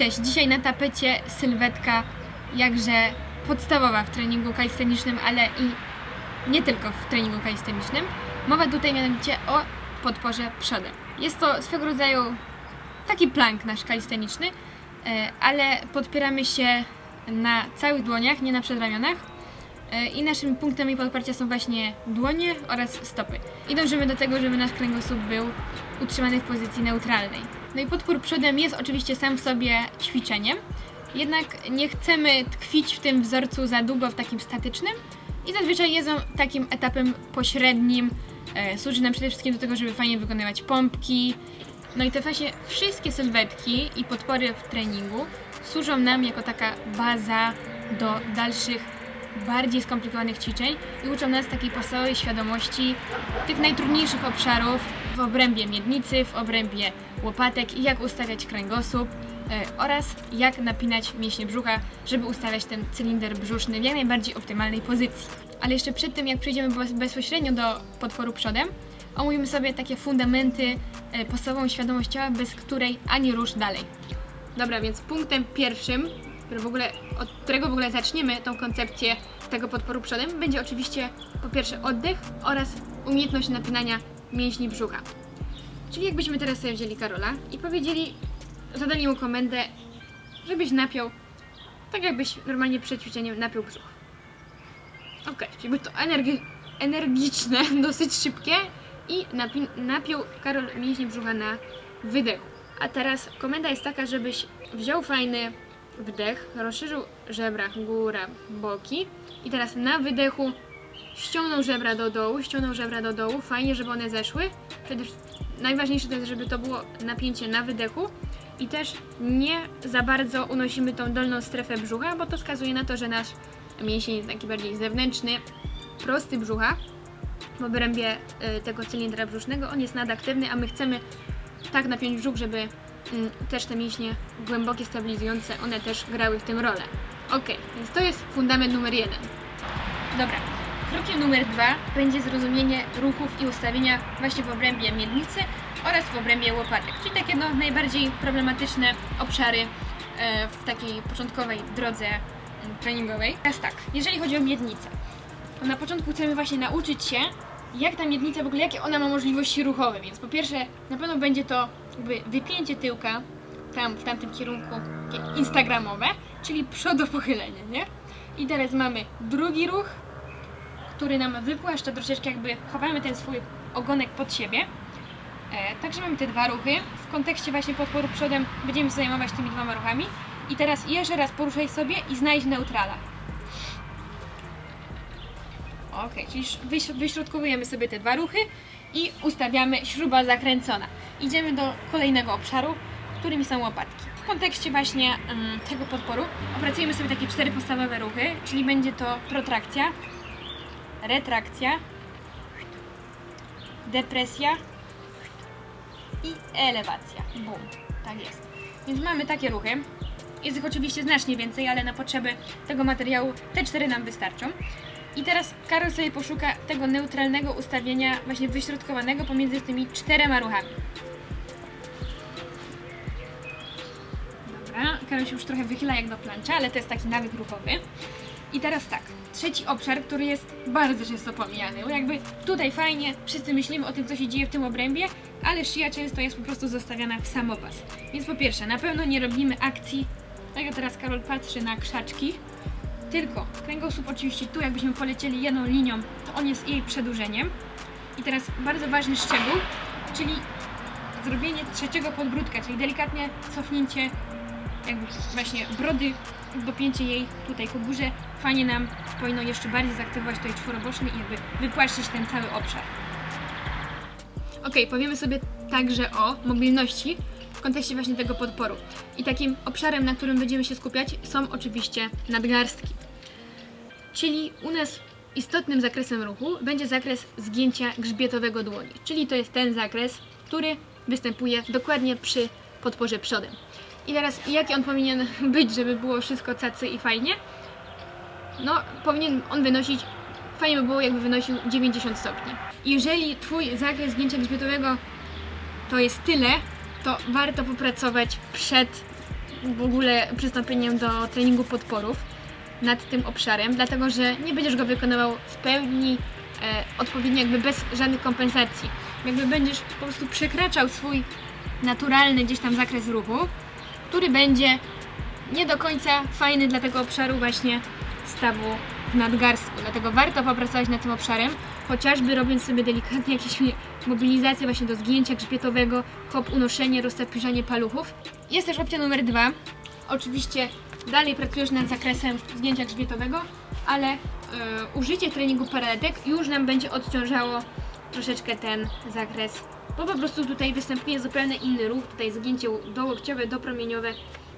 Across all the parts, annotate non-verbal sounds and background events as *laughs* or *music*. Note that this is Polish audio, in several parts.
Cześć, dzisiaj na tapecie sylwetka jakże podstawowa w treningu kalistenicznym, ale i nie tylko w treningu kalistenicznym. Mowa tutaj mianowicie o podporze przodem. Jest to swego rodzaju taki plank nasz kalisteniczny, e, ale podpieramy się na całych dłoniach, nie na przedramionach. E, I naszym punktami podparcia są właśnie dłonie oraz stopy. I dążymy do tego, żeby nasz kręgosłup był utrzymany w pozycji neutralnej. No i podpór przodem jest oczywiście sam w sobie ćwiczeniem, jednak nie chcemy tkwić w tym wzorcu za długo w takim statycznym i zazwyczaj jest on takim etapem pośrednim. E, służy nam przede wszystkim do tego, żeby fajnie wykonywać pompki. No i te właśnie wszystkie sylwetki i podpory w treningu służą nam jako taka baza do dalszych bardziej skomplikowanych ćwiczeń i uczą nas takiej podstawowej świadomości tych najtrudniejszych obszarów w obrębie miednicy, w obrębie łopatek i jak ustawiać kręgosłup e, oraz jak napinać mięśnie brzucha, żeby ustawiać ten cylinder brzuszny w jak najbardziej optymalnej pozycji. Ale jeszcze przed tym, jak przejdziemy bez- bezpośrednio do podporu przodem, omówimy sobie takie fundamenty, e, podstawową świadomość ciała, bez której ani rusz dalej. Dobra, więc punktem pierwszym, który w ogóle, od którego w ogóle zaczniemy tą koncepcję tego podporu przodem, będzie oczywiście po pierwsze oddech oraz umiejętność napinania mięśni brzucha. Czyli jakbyśmy teraz sobie wzięli Karola i powiedzieli, zadali mu komendę, żebyś napiął, tak jakbyś normalnie przed ćwiczeniem napiął brzuch. Okej, czyli by to energi- energiczne, *laughs* dosyć szybkie i napi- napiął Karol mięśnie brzucha na wydechu. A teraz komenda jest taka, żebyś wziął fajny wdech, rozszerzył żebra, góra, boki i teraz na wydechu ściągnął żebra do dołu, ściągnął żebra do dołu, fajnie, żeby one zeszły. Przede najważniejsze to jest, żeby to było napięcie na wydechu i też nie za bardzo unosimy tą dolną strefę brzucha, bo to wskazuje na to, że nasz mięsień jest taki bardziej zewnętrzny, prosty brzucha w obrębie y, tego cylindra brzusznego. On jest nadaktywny, a my chcemy tak napiąć brzuch, żeby mm, też te mięśnie głębokie, stabilizujące, one też grały w tym rolę. Ok, więc to jest fundament numer jeden. Dobra. Krokiem numer dwa będzie zrozumienie ruchów i ustawienia właśnie w obrębie miednicy oraz w obrębie łopatek, czyli takie no, najbardziej problematyczne obszary e, w takiej początkowej drodze mm, treningowej. Teraz tak, jeżeli chodzi o miednicę, to na początku chcemy właśnie nauczyć się, jak ta miednica w ogóle, jakie ona ma możliwości ruchowe, więc po pierwsze na pewno będzie to jakby wypięcie tyłka tam w tamtym kierunku instagramowe, czyli przodopochylenie, nie? I teraz mamy drugi ruch, który nam wypłaszcza troszeczkę jakby chowamy ten swój ogonek pod siebie. E, także mamy te dwa ruchy. W kontekście właśnie podporu przodem będziemy się zajmować tymi dwoma ruchami. I teraz jeszcze raz poruszaj sobie i znajdź neutrala. Ok, czyli wyśrodkowujemy sobie te dwa ruchy i ustawiamy śruba zakręcona. Idziemy do kolejnego obszaru, którym są łopatki. W kontekście właśnie mm, tego podporu opracujemy sobie takie cztery podstawowe ruchy, czyli będzie to protrakcja, retrakcja, depresja i elewacja. Bum. Tak jest. Więc mamy takie ruchy. Jest ich oczywiście znacznie więcej, ale na potrzeby tego materiału te cztery nam wystarczą. I teraz Karol sobie poszuka tego neutralnego ustawienia, właśnie wyśrodkowanego pomiędzy tymi czterema ruchami. Dobra, Karol się już trochę wychyla jak do plancza, ale to jest taki nawyk ruchowy. I teraz tak, trzeci obszar, który jest bardzo często pomijany, bo jakby tutaj fajnie, wszyscy myślimy o tym, co się dzieje w tym obrębie, ale szyja często jest po prostu zostawiana w samopas. Więc po pierwsze, na pewno nie robimy akcji, tak jak teraz Karol patrzy na krzaczki, tylko kręgosłup oczywiście tu, jakbyśmy polecieli jedną linią, to on jest jej przedłużeniem. I teraz bardzo ważny szczegół, czyli zrobienie trzeciego podbródka, czyli delikatnie cofnięcie jakby właśnie brody, dopięcie jej tutaj ku górze, fajnie nam powinno jeszcze bardziej zaktywować tutaj czworoboczny i jakby wypłaszczyć ten cały obszar. Ok, powiemy sobie także o mobilności w kontekście właśnie tego podporu. I takim obszarem, na którym będziemy się skupiać, są oczywiście nadgarstki. Czyli u nas istotnym zakresem ruchu będzie zakres zgięcia grzbietowego dłoni. Czyli to jest ten zakres, który występuje dokładnie przy podporze przodem. I teraz jaki on powinien być, żeby było wszystko cacy i fajnie? No, powinien on wynosić, fajnie by było jakby wynosił 90 stopni. Jeżeli Twój zakres zgięcia grzbietowego to jest tyle, to warto popracować przed w ogóle przystąpieniem do treningu podporów nad tym obszarem, dlatego że nie będziesz go wykonywał w pełni e, odpowiednio, jakby bez żadnych kompensacji. Jakby będziesz po prostu przekraczał swój naturalny gdzieś tam zakres ruchu, który będzie nie do końca fajny dla tego obszaru właśnie stawu w nadgarstku. Dlatego warto popracować nad tym obszarem, chociażby robiąc sobie delikatnie jakieś *laughs* mobilizacje właśnie do zgięcia grzbietowego, hop, unoszenie, roztapiżanie paluchów. Jest też opcja numer dwa. Oczywiście dalej pracujesz nad zakresem zgięcia grzbietowego, ale e, użycie treningu paraletek już nam będzie odciążało troszeczkę ten zakres, bo po prostu tutaj występuje zupełnie inny ruch, tutaj zgięcie dołokciowe, dopromieniowe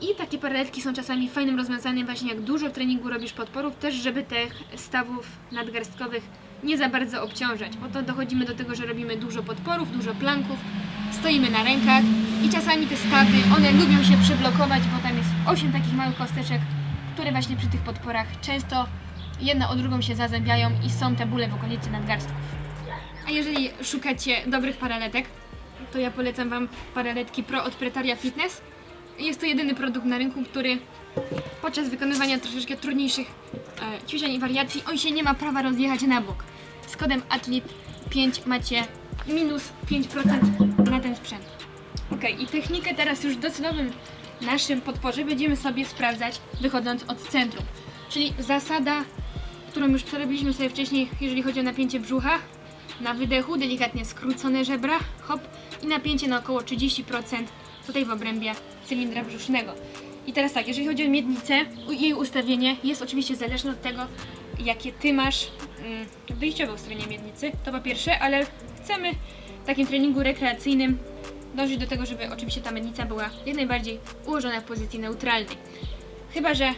i takie paraletki są czasami fajnym rozwiązaniem właśnie jak dużo w treningu robisz podporów, też żeby tych stawów nadgarstkowych nie za bardzo obciążać, bo to dochodzimy do tego, że robimy dużo podporów, dużo planków, stoimy na rękach i czasami te stawy, one lubią się przyblokować, bo tam jest 8 takich małych kosteczek, które właśnie przy tych podporach często jedna o drugą się zazębiają i są te bóle w okolicy nadgarstków. A jeżeli szukacie dobrych paraletek, to ja polecam Wam paraletki Pro od Pretaria Fitness. Jest to jedyny produkt na rynku, który podczas wykonywania troszeczkę trudniejszych e, ćwiczeń i wariacji, on się nie ma prawa rozjechać na bok. Z kodem ATLET5 macie minus 5% na ten sprzęt. Ok, i technikę teraz już w docelowym naszym podporze będziemy sobie sprawdzać wychodząc od centrum. Czyli zasada, którą już przerobiliśmy sobie wcześniej, jeżeli chodzi o napięcie brzucha. Na wydechu delikatnie skrócone żebra, hop, i napięcie na około 30% tutaj w obrębie cylindra brzusznego. I teraz tak, jeżeli chodzi o miednicę, jej ustawienie jest oczywiście zależne od tego, jakie ty masz mm, wyjściowe ustawienie miednicy, to po pierwsze, ale chcemy w takim treningu rekreacyjnym dążyć do tego, żeby oczywiście ta miednica była jak najbardziej ułożona w pozycji neutralnej. Chyba, że mm,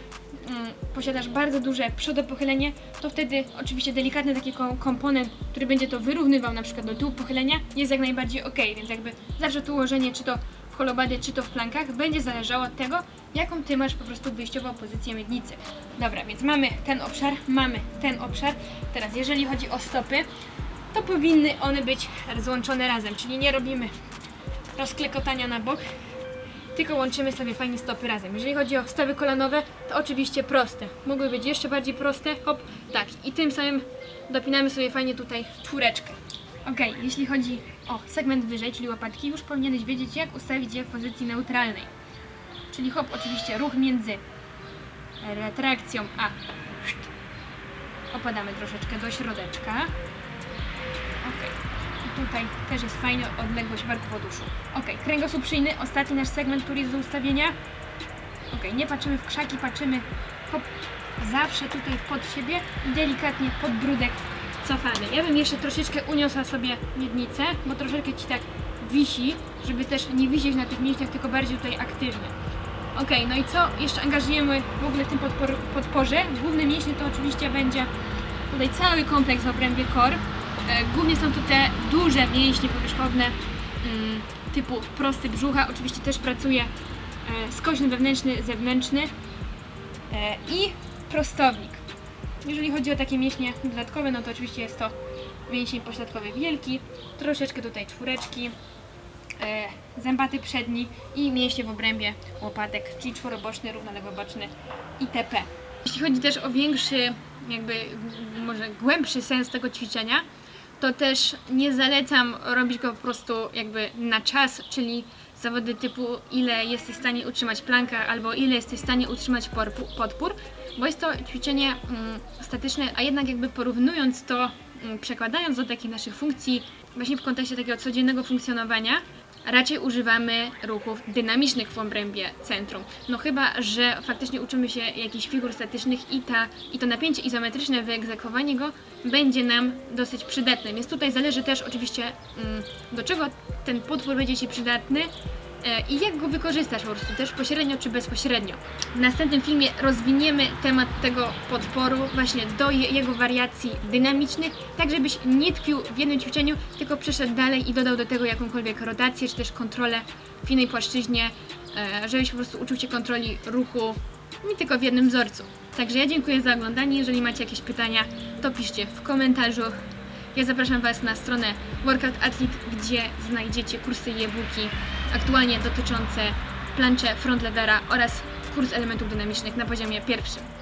posiadasz bardzo duże przodopochylenie, to wtedy oczywiście delikatny taki kom- komponent, który będzie to wyrównywał na przykład do tyłu pochylenia, jest jak najbardziej ok, więc jakby zawsze to ułożenie, czy to w holobady, czy to w plankach, będzie zależało od tego, jaką ty masz po prostu wyjściową pozycję miednicy. Dobra, więc mamy ten obszar, mamy ten obszar. Teraz jeżeli chodzi o stopy, to powinny one być złączone razem, czyli nie robimy rozklekotania na bok, tylko łączymy sobie fajnie stopy razem. Jeżeli chodzi o stawy kolanowe, to oczywiście proste. Mogły być jeszcze bardziej proste, hop, tak. I tym samym dopinamy sobie fajnie tutaj czwóreczkę. Ok, jeśli chodzi o segment wyżej, czyli łopatki, już powinieneś wiedzieć, jak ustawić je w pozycji neutralnej. Czyli hop, oczywiście ruch między retrakcją a opadamy troszeczkę do środeczka. Tutaj też jest fajna odległość barków od uszu. Ok, kręgosłup szyjny, ostatni nasz segment, który jest do ustawienia. Ok, nie patrzymy w krzaki, patrzymy zawsze tutaj pod siebie i delikatnie pod brudek cofany. Ja bym jeszcze troszeczkę uniosła sobie miednicę, bo troszeczkę Ci tak wisi, żeby też nie wisieć na tych mięśniach, tylko bardziej tutaj aktywnie. Ok, no i co jeszcze angażujemy w ogóle w tym podpor podporze? Główne mięśnie to oczywiście będzie tutaj cały kompleks w obrębie core. E, Głównie są to te duże mięśnie powierzchowne mm, typu prosty brzucha. Oczywiście też pracuje e, skośny wewnętrzny, zewnętrzny e, i prostownik. Jeżeli chodzi o takie mięśnie dodatkowe, no to oczywiście jest to mięsień pośladkowy wielki, troszeczkę tutaj czwóreczki, zębaty przedni i mięśnie w obrębie łopatek, czyli czworoboczny, równolewoboczny itp. Jeśli chodzi też o większy, jakby może głębszy sens tego ćwiczenia, to też nie zalecam robić go po prostu jakby na czas, czyli zawody typu ile jesteś w stanie utrzymać planka albo ile jesteś w stanie utrzymać podpór, bo jest to ćwiczenie mm, statyczne, a jednak jakby porównując to, mm, przekładając do takich naszych funkcji właśnie w kontekście takiego codziennego funkcjonowania, raczej używamy ruchów dynamicznych w obrębie centrum. No chyba, że faktycznie uczymy się jakichś figur statycznych i, ta, i to napięcie izometryczne, wyegzekwowanie go będzie nam dosyć przydatne. Więc tutaj zależy też oczywiście mm, do czego ten potwór będzie Ci przydatny i jak go wykorzystasz po prostu, też pośrednio czy bezpośrednio. W następnym filmie rozwiniemy temat tego podporu właśnie do je, jego wariacji dynamicznych, tak żebyś nie tkwił w jednym ćwiczeniu, tylko przeszedł dalej i dodał do tego jakąkolwiek rotację, czy też kontrolę w innej płaszczyźnie, e, żebyś po prostu uczył się kontroli ruchu nie tylko w jednym wzorcu. Także ja dziękuję za oglądanie. Jeżeli macie jakieś pytania, to piszcie w komentarzu. Ja zapraszam Was na stronę Workout Athlete, gdzie znajdziecie kursy i e-booki aktualnie dotyczące plancze frontladera oraz kurs elementów dynamicznych na poziomie pierwszym.